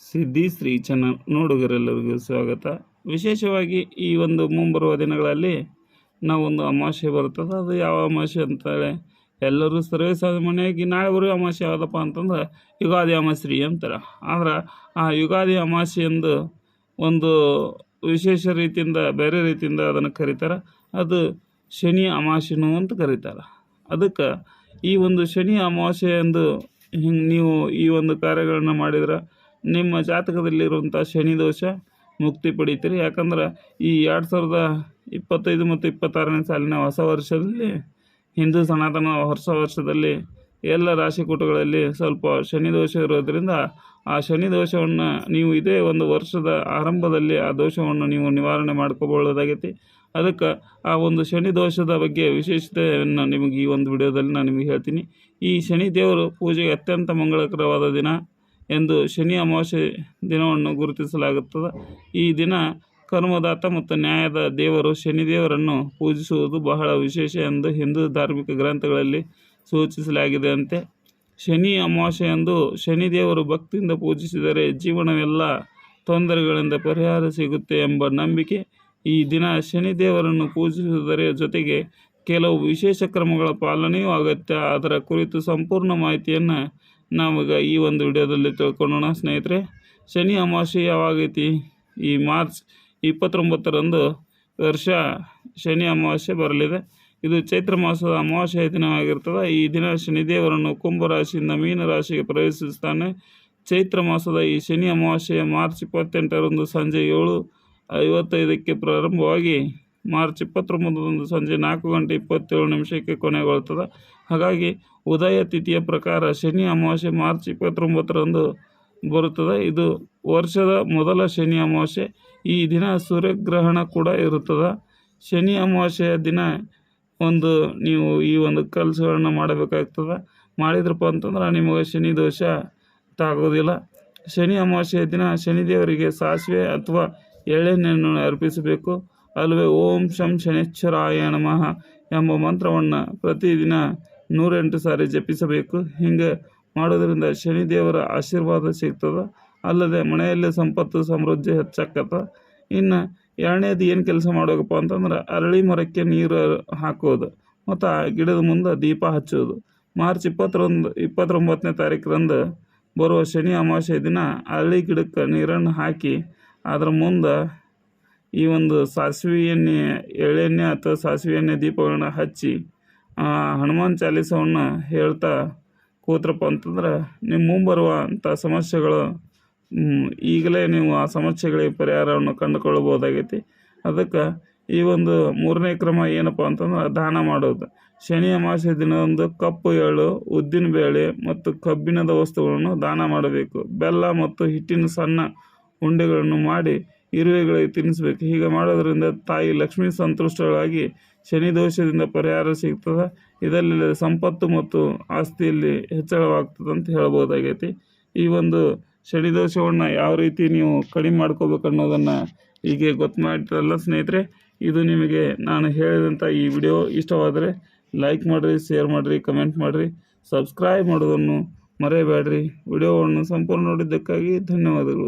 ಸಿದ್ಧಿ ಶ್ರೀ ಚಾನಲ್ ನೋಡುಗರೆಲ್ಲರಿಗೂ ಸ್ವಾಗತ. ವಿಶೇಷವಾಗಿ ಈ ಒಂದು ಮುಂಬರುವ ದಿನಗಳಲ್ಲಿ ನಾವೊಂದು ಅಮಾವಾಸ್ಯೆ ಬರ್ತದೆ ಅದು ಯಾವ ಅಮಾವಾಸ್ಯೆ ಅಂತೇಳಿ? ಎಲ್ಲರೂ ಸರ್ವೇ ಸಾಮಾನ್ಯವಾಗಿ ಬರೋ ಅಮಾವಾಸ್ಯೆ ಯಾವುದಪ್ಪ ಅಂತಂದ್ರೆ ಯುಗಾದಿ ಅಮಾವಾಸ್ಯೆ ಅಂತಾರೆ. ಆದ್ರೆ ಆ ಯುಗಾದಿ ಅಮಾವಾಸ್ಯೆಯಂದು ಒಂದು ವಿಶೇಷ ರೀತಿಯಿಂದ, ಬೇರೆ ರೀತಿಯಿಂದ ಅದನ್ನು ಕರೀತಾರೆ. ಅದು ಶನಿ ಅಮಾವಾಸ್ಯೆನೂ ಅಂತ ಕರೀತಾರೆ. ಅದಕ್ಕೆ ಈ ಒಂದು ಶನಿ ಅಮಾವಾಸ್ಯೆ ಎಂದು ಹಿಂಗೆ ನೀವು ಈ ಒಂದು ಕಾರ್ಯಗಳನ್ನ ಮಾಡಿದ್ರೆ ನಿಮ್ಮ ಜಾತಕದಲ್ಲಿರುವಂಥ ಶನಿ ದೋಷ ಮುಕ್ತಿ ಪಡಿತೀರಿ. ಯಾಕಂದ್ರೆ ಈ ಎರಡು ಸಾವಿರದ ಇಪ್ಪತ್ತೈದು ಮತ್ತು ಇಪ್ಪತ್ತಾರನೇ ಸಾಲಿನ ಹೊಸ ವರ್ಷದಲ್ಲಿ ಹಿಂದೂ ಸನಾತನ ಹೊಸ ವರ್ಷದಲ್ಲಿ ಎಲ್ಲ ರಾಶಿಕೂಟಗಳಲ್ಲಿ ಸ್ವಲ್ಪ ಶನಿ ದೋಷ ಇರೋದರಿಂದ ಆ ಶನಿ ದೋಷವನ್ನು ನೀವು ಇದೇ ಒಂದು ವರ್ಷದ ಆರಂಭದಲ್ಲಿ ಆ ದೋಷವನ್ನು ನೀವು ನಿವಾರಣೆ ಮಾಡ್ಕೋಬಹುದಾಗೈತಿ ಅದಕ್ಕೆ ಆ ಒಂದು ಶನಿ ದೋಷದ ಬಗ್ಗೆ ವಿಶೇಷತೆಯನ್ನು ನಿಮಗೆ ಈ ಒಂದು ವಿಡಿಯೋದಲ್ಲಿ ನಾನು ನಿಮಗೆ ಹೇಳ್ತೀನಿ. ಈ ಶನಿ ದೇವರು ಪೂಜೆಗೆ ಅತ್ಯಂತ ಮಂಗಳಕರವಾದ ದಿನ. ಎಂದು ಶನಿ ಅಮಾವಾಸ್ಯೆ ದಿನವನ್ನು ಗುರುತಿಸಲಾಗುತ್ತದೆ. ಈ ದಿನ ಕರ್ಮದಾತ ಮತ್ತು ನ್ಯಾಯದ ದೇವರು ಶನಿದೇವರನ್ನು ಪೂಜಿಸುವುದು ಬಹಳ ವಿಶೇಷ ಎಂದು ಹಿಂದೂ ಧಾರ್ಮಿಕ ಗ್ರಂಥಗಳಲ್ಲಿ ಸೂಚಿಸಲಾಗಿದೆಯಂತೆ. ಶನಿ ಅಮಾವಾಸ್ಯೆ ಎಂದು ಶನಿದೇವರು ಭಕ್ತಿಯಿಂದ ಪೂಜಿಸಿದರೆ ಜೀವನವೆಲ್ಲ ತೊಂದರೆಗಳಿಂದ ಪರಿಹಾರ ಸಿಗುತ್ತೆ ಎಂಬ ನಂಬಿಕೆ. ಈ ದಿನ ಶನಿದೇವರನ್ನು ಪೂಜಿಸುವುದರ ಜೊತೆಗೆ ಕೆಲವು ವಿಶೇಷ ಕ್ರಮಗಳ ಪಾಲನೆಯೂ ಅಗತ್ಯ ಅದರ ಕುರಿತು ಸಂಪೂರ್ಣ ಮಾಹಿತಿಯನ್ನು ನಾವೀಗ ಈ ಒಂದು ವಿಡಿಯೋದಲ್ಲಿ ತಿಳ್ಕೊಳ್ಳೋಣ ಸ್ನೇಹಿತರೆ. ಶನಿ ಅಮಾವಾಸ್ಯೆ ಯಾವಾಗೈತಿ ಈ ಮಾರ್ಚ್ ಇಪ್ಪತ್ತೊಂಬತ್ತರಂದು ವರ್ಷ ಶನಿ ಅಮಾವಾಸ್ಯೆ ಬರಲಿದೆ. ಇದು ಚೈತ್ರ ಮಾಸದ ಅಮಾವಾಸ್ಯೆಯ ದಿನವಾಗಿರ್ತದೆ. ಈ ದಿನ ಶನಿದೇವರನ್ನು ಕುಂಭರಾಶಿಯಿಂದ ಮೀನ ರಾಶಿಗೆ ಪ್ರವೇಶಿಸ್ತಾನೆ ಚೈತ್ರ ಮಾಸದ ಈ ಶನಿ ಅಮಾವಾಸ್ಯೆ ಮಾರ್ಚ್ ಇಪ್ಪತ್ತೆಂಟರಂದು ಸಂಜೆ ಏಳು ಐವತ್ತೈದಕ್ಕೆ ಪ್ರಾರಂಭವಾಗಿ ಮಾರ್ಚ್ ಇಪ್ಪತ್ತೊಂಬತ್ತರಂದು ಸಂಜೆ ನಾಲ್ಕು ಗಂಟೆ ಇಪ್ಪತ್ತೇಳು ನಿಮಿಷಕ್ಕೆ ಕೊನೆಗೊಳ್ತದೆ ಹಾಗಾಗಿ ಉದಯ ತಿಥಿಯ ಪ್ರಕಾರ ಶನಿ ಅಮಾವಾಸ್ಯೆ ಮಾರ್ಚ್ ಇಪ್ಪತ್ತೊಂಬತ್ತರಂದು ಬರುತ್ತದೆ. ಇದು ವರ್ಷದ ಮೊದಲ ಶನಿ ಅಮಾವಾಸ್ಯೆ. ಈ ದಿನ ಸೂರ್ಯಗ್ರಹಣ ಕೂಡ ಇರುತ್ತದೆ. ಶನಿ ಅಮಾವಾಸ್ಯೆಯ ದಿನ ಒಂದು ನೀವು ಈ ಒಂದು ಕೆಲಸಗಳನ್ನು ಮಾಡಬೇಕಾಗ್ತದೆ. ಮಾಡಿದ್ರಪ್ಪ ಅಂತಂದ್ರೆ ನಿಮಗೆ ಶನಿ ದೋಷ ತಾಗೋದಿಲ್ಲ ಶನಿ ಅಮಾವಾಸ್ಯೆಯ ದಿನ ಶನಿದೇವರಿಗೆ ಸಾಸಿವೆ ಅಥವಾ ಎಳ್ಳೆಣ್ಣೆಯನ್ನು ಅರ್ಪಿಸಬೇಕು. ಅಲ್ಲವೇ? ಓಂ ಶಂ ಶನೇಶ್ವರಾಯ ನಮಃ ಎಂಬ ಮಂತ್ರವನ್ನು ಪ್ರತಿದಿನ ನೂರೆಂಟು ಸಾರಿ ಜಪಿಸಬೇಕು. ಹಿಂಗೆ ಮಾಡೋದರಿಂದ ಶನಿದೇವರ ಆಶೀರ್ವಾದ ಸಿಗ್ತದೆ. ಅಲ್ಲದೆ ಮನೆಯಲ್ಲೇ ಸಂಪತ್ತು, ಸಮೃದ್ಧಿ ಹೆಚ್ಚಾಕತ್ತ. ಇನ್ನು ಎರಡನೇದು ಏನು ಕೆಲಸ ಮಾಡಬೇಕಪ್ಪ ಅಂತಂದ್ರೆ ಅರಳಿ ಮರಕ್ಕೆ ನೀರು ಹಾಕೋದು ಮತ್ತು ಆ ಗಿಡದ ಮುಂದೆ ದೀಪ ಹಚ್ಚೋದು. ಮಾರ್ಚ್ ಇಪ್ಪತ್ತರಂದು ಇಪ್ಪತ್ತೊಂಬತ್ತನೇ ತಾರೀಕರಂದು ಬರುವ ಶನಿ ಅಮಾವಾಸ್ಯೆ ದಿನ ಅರಳಿ ಗಿಡಕ್ಕೆ ನೀರನ್ನು ಹಾಕಿ ಅದರ ಮುಂದೆ ಈ ಒಂದು ಸಾಸಿವೆ ಎಣ್ಣೆ ಎಳ್ಳೆಣ್ಣೆ ಅಥವಾ ಸಾಸಿವೆ ಎಣ್ಣೆ ದೀಪಗಳನ್ನ ಹಚ್ಚಿ ಹನುಮಾನ್ ಚಾಲೀಸವನ್ನು ಹೇಳ್ತಾ ಕೂತ್ರಪ್ಪ ಅಂತಂದ್ರೆ ನಿಮ್ಮ ಮುಂಬರುವಂಥ ಸಮಸ್ಯೆಗಳು ಈಗಲೇ ನೀವು ಆ ಸಮಸ್ಯೆಗಳಿಗೆ ಪರಿಹಾರವನ್ನು ಕಂಡುಕೊಳ್ಳಬಹುದಾಗೈತಿ. ಅದಕ್ಕೆ ಈ ಒಂದು ಮೂರನೇ ಕ್ರಮ ಏನಪ್ಪ ಅಂತಂದ್ರೆ, ದಾನ ಮಾಡೋದು. ಶನಿ ಅಮಾವಾಸ್ಯ ದಿನದಂದು ಕಪ್ಪು, ಎಳ್ಳು, ಉದ್ದಿನ ಬೇಳೆ ಮತ್ತು ಕಬ್ಬಿಣದ ವಸ್ತುಗಳನ್ನು ದಾನ ಮಾಡಬೇಕು. ಬೆಲ್ಲ ಮತ್ತು ಹಿಟ್ಟಿನ ಸಣ್ಣ ಉಂಡೆಗಳನ್ನು ಮಾಡಿ ಇರುವೆಗಳಿಗೆ ತಿನ್ನಿಸ್ಬೇಕು ಹೀಗೆ ಮಾಡೋದರಿಂದ ತಾಯಿ ಲಕ್ಷ್ಮಿ ಸಂತುಷ್ಟಳಾಗಿ ಶನಿ ದೋಷದಿಂದ ಪರಿಹಾರ ಸಿಗ್ತದೆ. ಇದರಲ್ಲಿ ಸಂಪತ್ತು ಮತ್ತು ಆಸ್ತಿಯಲ್ಲಿ ಹೆಚ್ಚಳವಾಗ್ತದೆ ಅಂತ ಹೇಳ್ಬೋದಾಗೈತಿ ಈ ಒಂದು ಶನಿ ದೋಷವನ್ನು ಯಾವ ರೀತಿ ನೀವು ಕಡಿಮೆ ಮಾಡ್ಕೋಬೇಕು ಅನ್ನೋದನ್ನು ಹೀಗೆ ಗೊತ್ತು ಮಾಡಿದ್ರಲ್ಲ ಸ್ನೇಹಿತರೆ, ಇದು ನಿಮಗೆ ನಾನು ಹೇಳಿದಂಥ ಈ ವಿಡಿಯೋ. ಇಷ್ಟವಾದರೆ ಲೈಕ್ ಮಾಡಿರಿ, ಶೇರ್ ಮಾಡಿರಿ, ಕಮೆಂಟ್ ಮಾಡಿರಿ, ಸಬ್ಸ್ಕ್ರೈಬ್ ಮಾಡೋದನ್ನು ಮರೆಯಬೇಡ್ರಿ. ವಿಡಿಯೋವನ್ನು ಸಂಪೂರ್ಣ ನೋಡಿದ್ದಕ್ಕಾಗಿ ಧನ್ಯವಾದಗಳು.